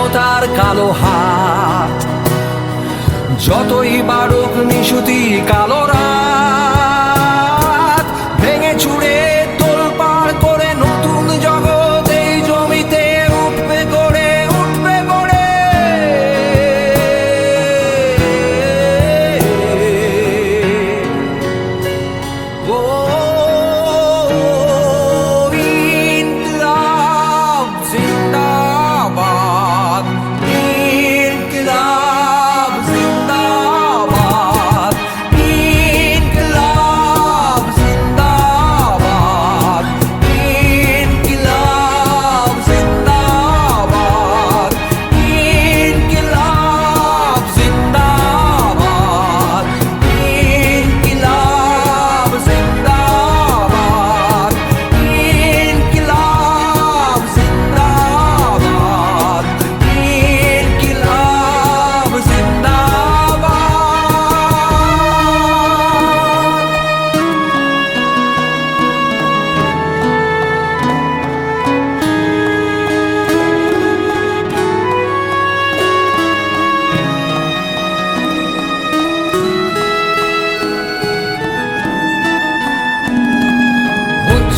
ক্ষমতার কালো হাত। যতই বারক নিশুতি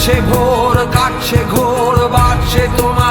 কাটছে ঘোর কাটছে ঘোর বাড়ছে তোমার